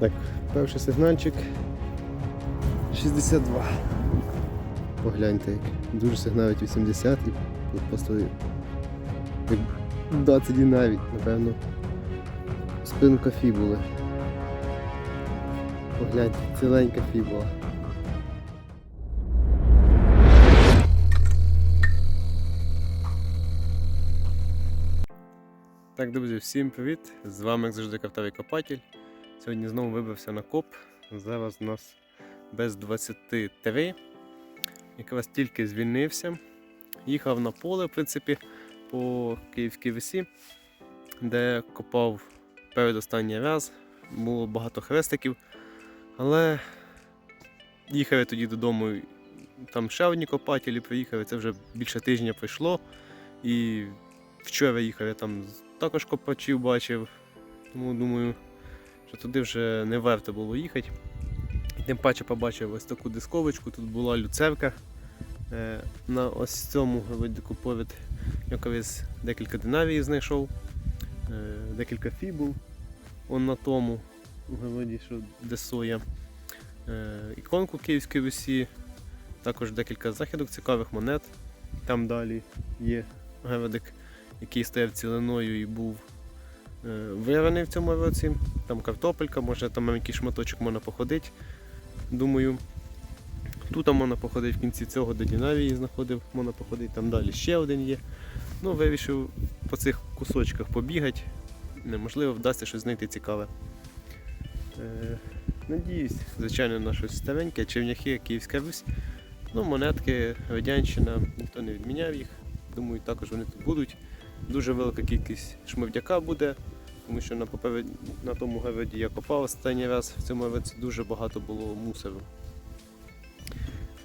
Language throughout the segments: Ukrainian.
Так, перший сигнальчик 62. Погляньте, як дуже сигналить 80 і просто як 20 навіть, напевно. Спинка фібули. Погляньте, ціленька фібула. Так, друзі, всім привіт! З вами, як завжди, картавий копатель. Сьогодні знову вибрався на коп. Зараз у нас без 23. Якраз тільки звільнився. Їхав на поле, в принципі, по Київській весі, де копав передостанній раз. Було багато хрестиків. Але їхав я тоді додому. Там ще одні копателі приїхали, це вже більше тижня пройшло. І вчора їхав я там також копачів бачив. Тому думаю, що туди вже не варто було їхати. Тим паче побачив ось таку дисковочку, тут була люцерка. Е, на ось цьому гвоздику повід я колись декілька динарій знайшов, е, декілька фібул он на тому гводі, що де соя. Е, іконку Київської Русі, також декілька західок цікавих монет. Там далі є геведик, який стояв цілиною і був е, вираний в цьому році. Там картопелька, може там маленький шматочок можна походити. Думаю, тут можна походити в кінці цього, де Дінавії знаходив, можна походити, там далі ще один є. Ну, вирішив по цих кусочках побігати. Неможливо, вдасться щось знайти цікаве. Е, надіюсь, звичайно, на щось стареньке, черняхи, Київська Русь. Ну, монетки, Радянщина, ніхто не відміняв їх. Думаю, також вони тут будуть. Дуже велика кількість шмовдяка буде, тому що на, поперед... на тому городі я копав останній раз, в цьому році дуже багато було мусору.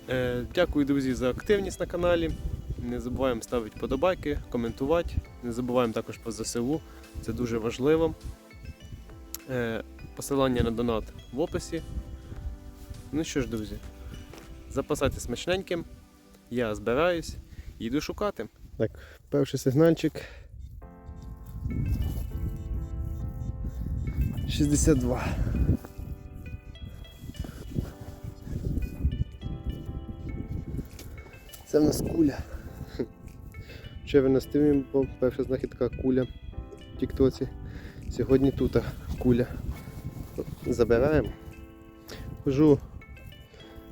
Е, дякую, друзі, за активність на каналі. Не забуваємо ставити подобайки, коментувати. Не забуваємо також про ЗСУ, це дуже важливо. Е, посилання на донат в описі. Ну що ж, друзі, запасайте смачненьким. Я збираюсь і йду шукати. Так, перший сигнальчик. 62. Це в нас куля. Вчора на стрімі була перша знахідка куля в Тіктоці. Сьогодні тут куля. Забираємо. Хожу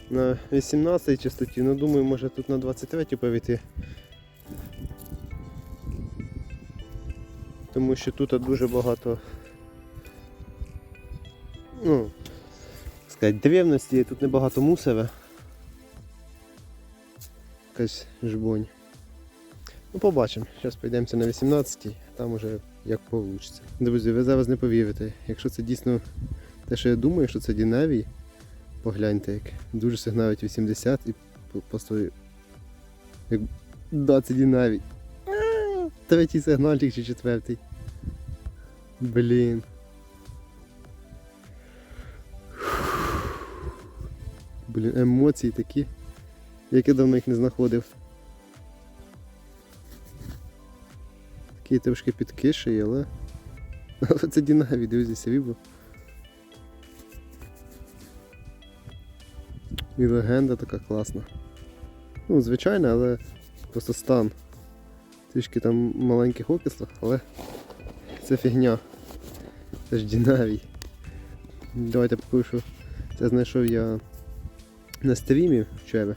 на 18 частоті, ну думаю, може тут на 23 перейти. Тому що тут дуже багато ну, сказати, древності, тут небагато мусора. Якась жбонь. Ну побачимо. Зараз прийдемося на 18-й, там уже як вийде. Друзі, ви зараз не повірите. Якщо це дійсно те, що я думаю, що це Дінавій, погляньте, як дуже сигналить 80 і просто як 20 Дінавій. Третій сигнальчик чи четвертий. Блін. Блін, емоції такі. Як я давно їх не знаходив. Такий трошки підкиший, але. Але це Дінаві, друзі, срібло. І легенда така класна. Ну, звичайно, але просто стан. Трішки там маленьких окислах, але це фігня. Це ж Дінавій. Давайте покажу. Це знайшов я на стрімі вчора.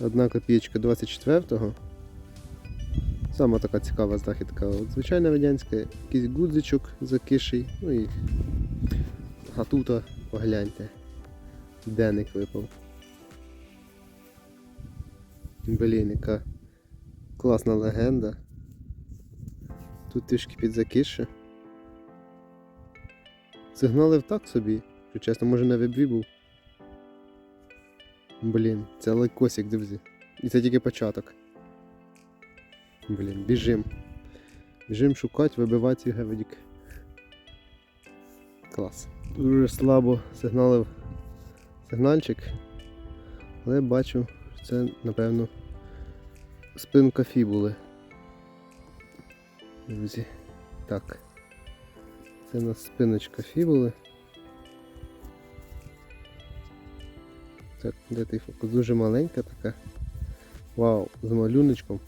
Одна копієчка 24-го. Сама така цікава знахідка. Звичайна радянська, якийсь гудзичок закиший, ну і а тут погляньте. Денник випав. Блін, яка класна легенда. Тут трішки підзакише. Сигналив так собі, що чесно, може на вебві був. Блін, це лайкосик, друзі. І це тільки початок. Блін, біжим. Біжим шукати, вибивати цей гавадік. Клас. Дуже слабо сигналив сигнальчик. Але бачу, що це, напевно, спинка фібули. Друзі. Так. Це у нас спиночка фібули. Так, де той фокус? Дуже маленька така. Вау, з малюночком.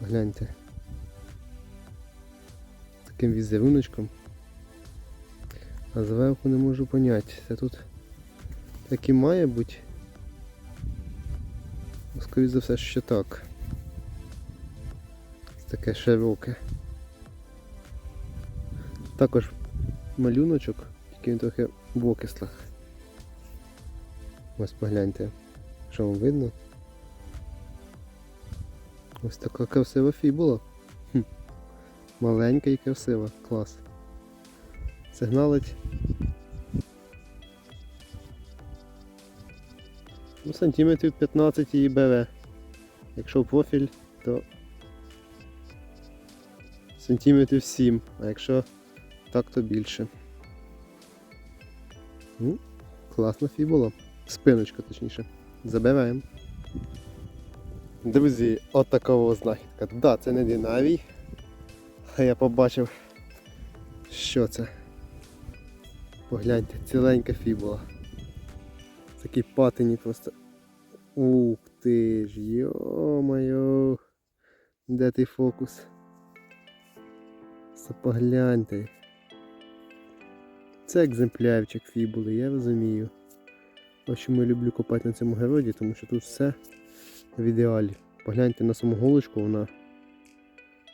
Гляньте. Таким візеруночком. А зверху не можу поняти. Це тут так і має бути. Ну, Скоріше за все, що так. Таке широке. Також малюночок, тільки він трохи в окислах. Ось погляньте, що вам видно. Ось така красива фібула. Хм. Маленька і красива. Клас. Сигналить. Ну, сантиметрів 15 її бере. Якщо профіль, то сантиметрів 7, а якщо так, то більше. Ну, класна фібула. Спиночка, точніше. Забираємо. Друзі, от такого знахідка. Да, це не динарій. А я побачив, що це. Погляньте, ціленька фібула. Такі патині просто. Ух ти ж, йо-моє. Де ти фокус? Це погляньте. Це екземплярчик фібули, я розумію. Ось чому я люблю копати на цьому городі, тому що тут все в ідеалі. Погляньте на саму голочку, вона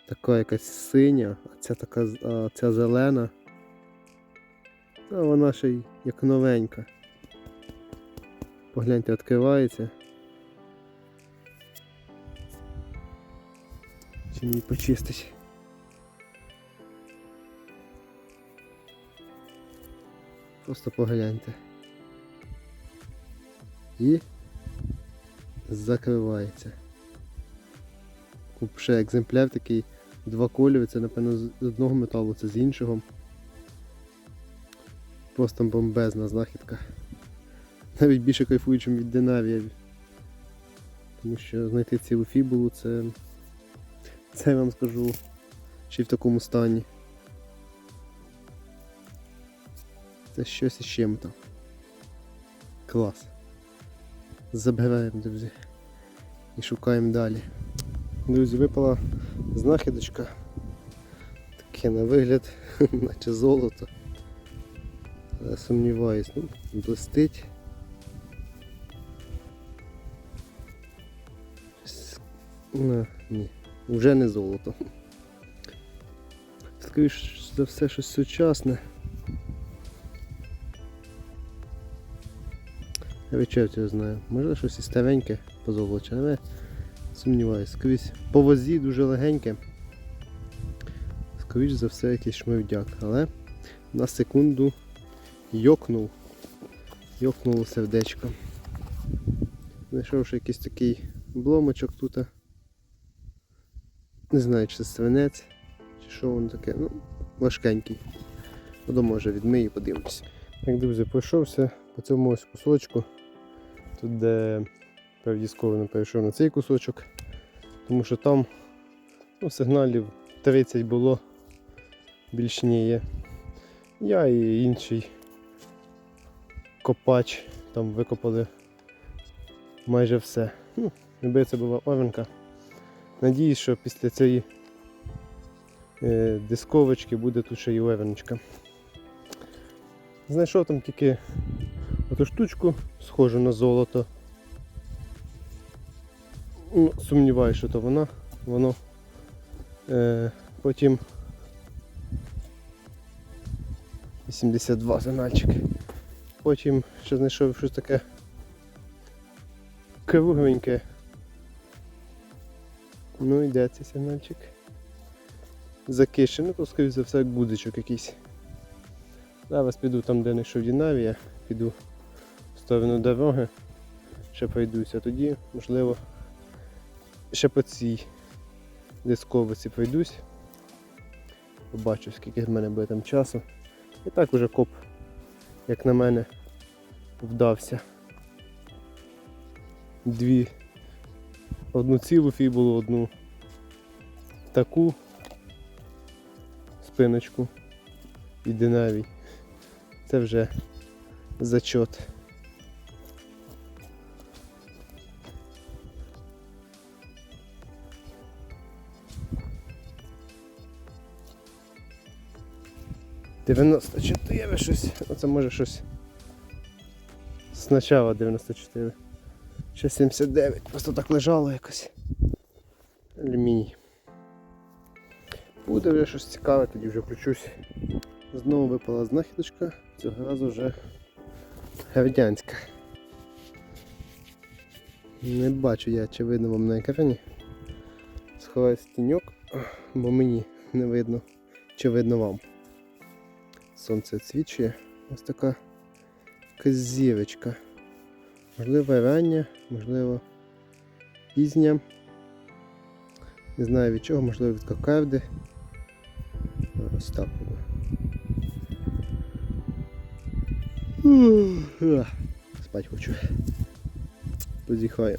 така якась синя, а ця така а ця зелена. А вона ще й як новенька. Погляньте, відкривається. Чим її почистить. Просто погляньте. І закривається. Купше екземпляр такий, два кольори, це напевно з одного металу, це з іншого. Просто бомбезна знахідка. Навіть більше кайфую, ніж від динарія. Тому що знайти цілу фібулу це. Це я вам скажу ще й в такому стані. Це щось із чим-то. Клас. Забираємо, друзі. І шукаємо далі. Друзі, випала знахідочка. Таке на вигляд, наче золото. Але сумніваюсь, ну, блистить. С- ні, вже не золото. Скоріше за все щось сучасне. Я відчаю цього знаю. Може щось і стареньке позолочене, але сумніваюсь. Скрізь по возі дуже легеньке. Скоріш за все якийсь шмивдяк, але на секунду йокнув. Йокнуло сердечко. Знайшовши якийсь такий бломочок тут. Не знаю, чи це свинець, чи що воно таке. Ну, важкенький. Подумав, може відмию і подивимось. Як друзі, пройшовся по цьому ось кусочку. Тут де не перейшов на цей кусочок, тому що там ну, сигналів 30 було, більше не є. Я і інший копач там викопали майже все. Ну, якби це була овенка. Надіюсь, що після цієї е, дисковочки буде тут ще й овеночка. Знайшов там тільки оту штучку, схожу на золото. Ну, сумніваюся, що то вона. Воно е, потім 82 сигнальчик. Потім ще знайшов щось таке кругленьке. Ну і де цей сигнальчик? Закишений, то скоріше за все як будочок якийсь. Зараз піду там, де знайшов Дінавія, піду сторону дороги, ще пройдуся. Тоді, можливо, ще по цій дисковиці пройдусь. Побачу, скільки в мене буде там часу. І так уже коп, як на мене, вдався. Дві. Одну цілу фібулу, одну таку спиночку і динавій. Це вже зачот. 94 щось. Оце може щось. Спочатку 94. Ще 79. Просто так лежало якось. Алюміній. Буде вже щось цікаве, тоді вже включусь. Знову випала знахідочка, цього разу вже гавдянська. Не бачу я, чи видно вам на екрані. Сховаюсь в тіньок, бо мені не видно, чи видно вам. Сонце відсвічує. Ось така якась зірочка. Можливо, рання, можливо, пізня. Не знаю від чого, можливо від кокарди. Ось так. Спать хочу. Позіхаю.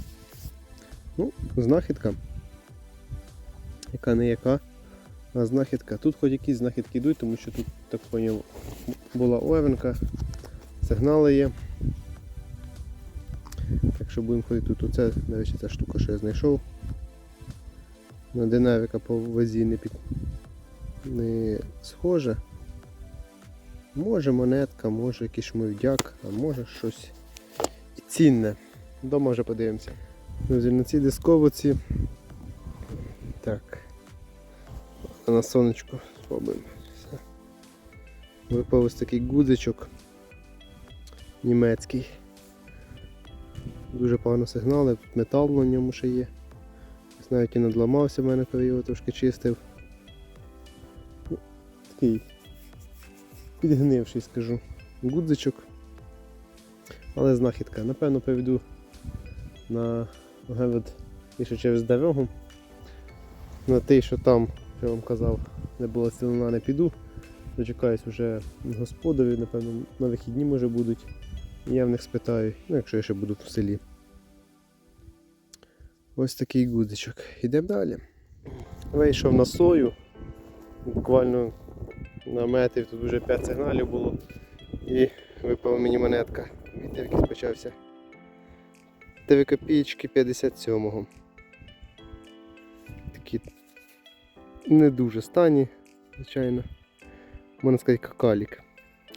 Ну, знахідка. Яка не яка, знахідка. Тут хоч якісь знахідки йдуть, тому що тут, так поняв, була овенка, сигнали є. Так що будемо ходити тут. Оце, речі, ця штука, що я знайшов. На динаміка по вазі не під не схоже. Може монетка, може якийсь шмовдяк, а може щось цінне. Дома вже подивимося. Друзі, на цій дисковоці. Так. На сонечку спробуємо. Випав ось такий гудзичок німецький. Дуже погано сигнали, тут метал на ньому ще є. Ось Навіть і надламався в мене, коли його трошки чистив. Ну, Такий підгнивший, скажу, гудзичок. Але знахідка. Напевно, поведу на гевед більше через дорогу. На те, що там, що я вам казав, не було стілена, не піду. Дочекаюсь вже господарі, напевно, на вихідні може будуть. І Я в них спитаю, ну якщо я ще буду в селі. Ось такий гудзичок. Йдемо далі. Вийшов на сою. Буквально на метрів тут вже 5 сигналів було. І випала мені монетка. Вітер якийсь почався. 3 копійки 57-го. Не дуже стані, звичайно. Можна сказати какалік.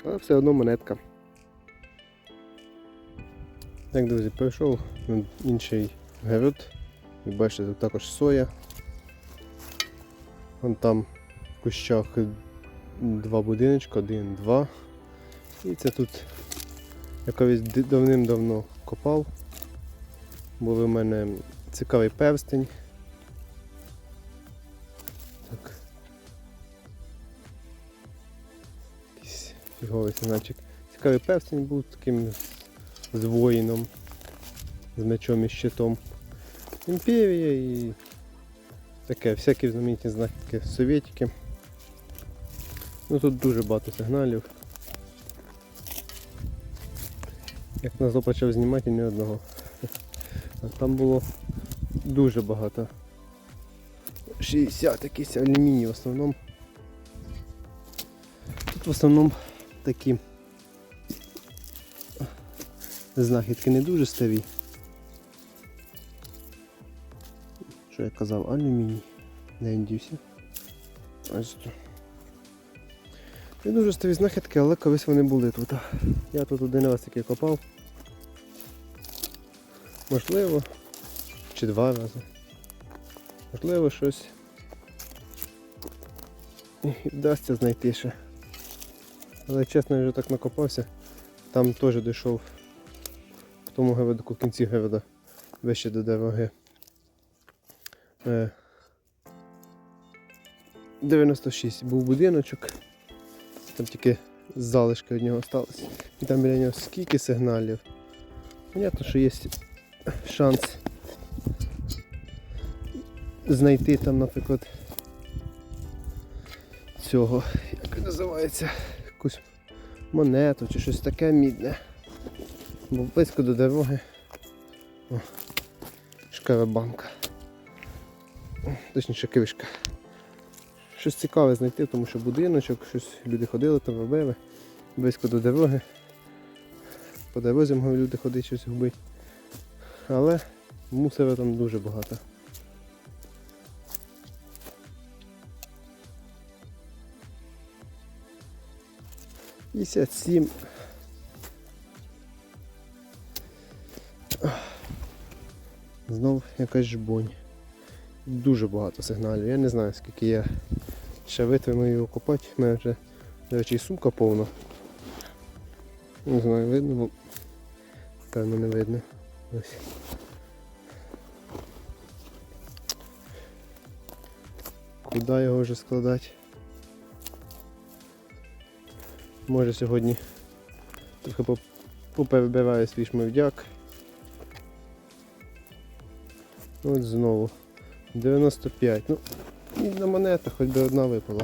Але все одно монетка. Так, друзі, пройшов на інший город. Ви бачите, тут також соя. Вон там в кущах два будиночки, один, два. І це тут я колись давним-давно копав. Був у мене цікавий перстень. Якийсь фіговий. Цікавий перстень був таким з- воїном, з мечом і щитом. Імперія і таке, всякі знаменитні знахідки совєтики. Ну тут дуже багато сигналів. Як назло почав знімати ні одного. А там було дуже багато. 60 якийсь алюміній в основному. Тут в основному такі знахідки не дуже старі. Що я казав, алюміній. Не він. Ось тут. Не дуже старі знахідки, але колись вони були тут. Я тут один раз таки копав. Можливо, чи два рази. Можливо, щось і вдасться знайти ще. Але чесно, я вже так накопався. Там теж дійшов в тому геведу, в кінці геведа, вище до. Е, 96 був будиночок. Там тільки залишки від нього залишилися. І там біля нього скільки сигналів. Понятно, що є шанс знайти там, наприклад, цього, як називається, монету чи щось таке мідне. Бо близько до дороги. О, шкарабанка. Точніше кришка. Щось цікаве знайти, тому що будиночок, щось люди ходили там робили. Близько до дороги. По дорозі могли люди ходити щось губити. Але мусора там дуже багато. 57. Знов якась жбонь. Дуже багато сигналів. Я не знаю скільки я ще витримаю його копати. У мене вже, до речі, і сумка повна. Не знаю, видно, бо певно не видно. Ось. Куди його вже складати? Може сьогодні трохи поп- поперебираю свій шмивдяк. От знову. 95. Ну, на монета хоч би одна випала.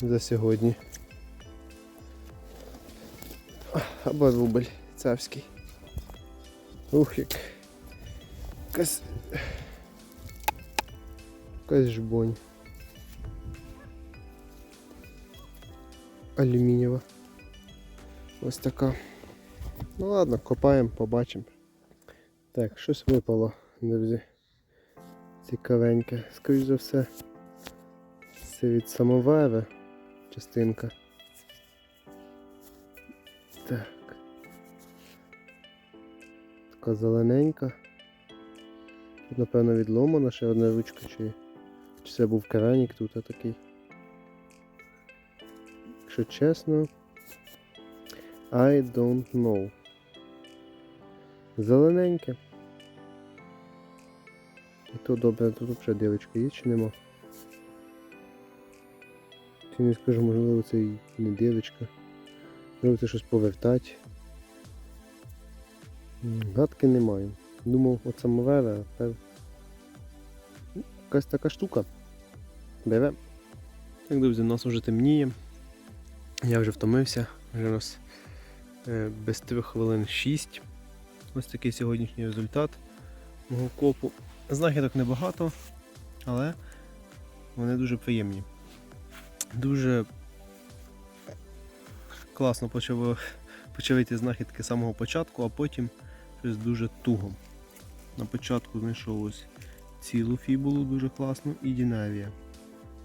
За сьогодні. Або рубль царський. Ух як. Якась. Якась жбонь. Алюмінієва. Ось така. Ну ладно, копаємо, побачимо. Так, щось випало, друзі. Цікавеньке. Скоріш за все. Це від самовара частинка. Так. Така зелененька. Тут, напевно, відломана ще одна ручка, чи, чи це був каранік тут а такий. Якщо чесно. I don't know. Зелененьке. І то добре, тут взагалі дівчинка є чи нема? Чи не скажу, можливо, це і не дівчинка. Можливо, це щось повертати. Гадки не маю. Думав, от самовера, а пев... якась така штука. Бере. Так, друзі, у нас вже темніє. Я вже втомився. Вже у нас е, без 3 хвилин 6. Ось такий сьогоднішній результат мого копу. Знахідок небагато, але вони дуже приємні. Дуже класно почали, почали йти знахідки з самого початку, а потім щось дуже туго. На початку знайшов ось цілу фібулу дуже класну і Дінавія.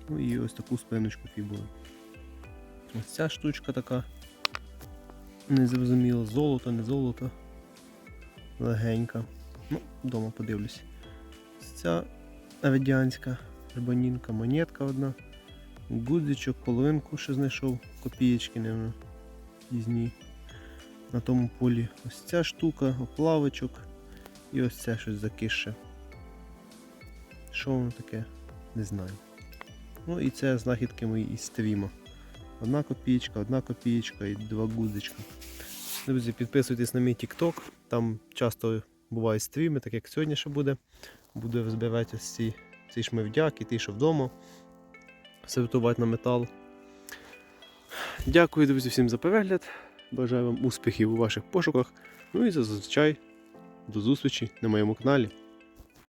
Ну і ось таку спиночку фібули. Ось ця штучка така. Незрозуміло, золото, не золото. Легенька. Ну, вдома подивлюсь. Ось Ця радянська рибанінка, монетка одна. Гудзичок, половинку ще знайшов, копієчки, не пізні. На тому полі ось ця штука, оплавочок і ось це щось закисше. Що воно таке? Не знаю. Ну і це знахідки мої із стріма. Одна копієчка, одна копієчка і два гудзичка. Друзі, підписуйтесь на мій TikTok, там часто бувають стріми, так як сьогодні ще буде. Буду розбирати ось ці, ці шмивдяк і ті, що вдома. Сортувати на метал. Дякую, друзі, всім за перегляд. Бажаю вам успіхів у ваших пошуках. Ну і зазвичай до зустрічі на моєму каналі.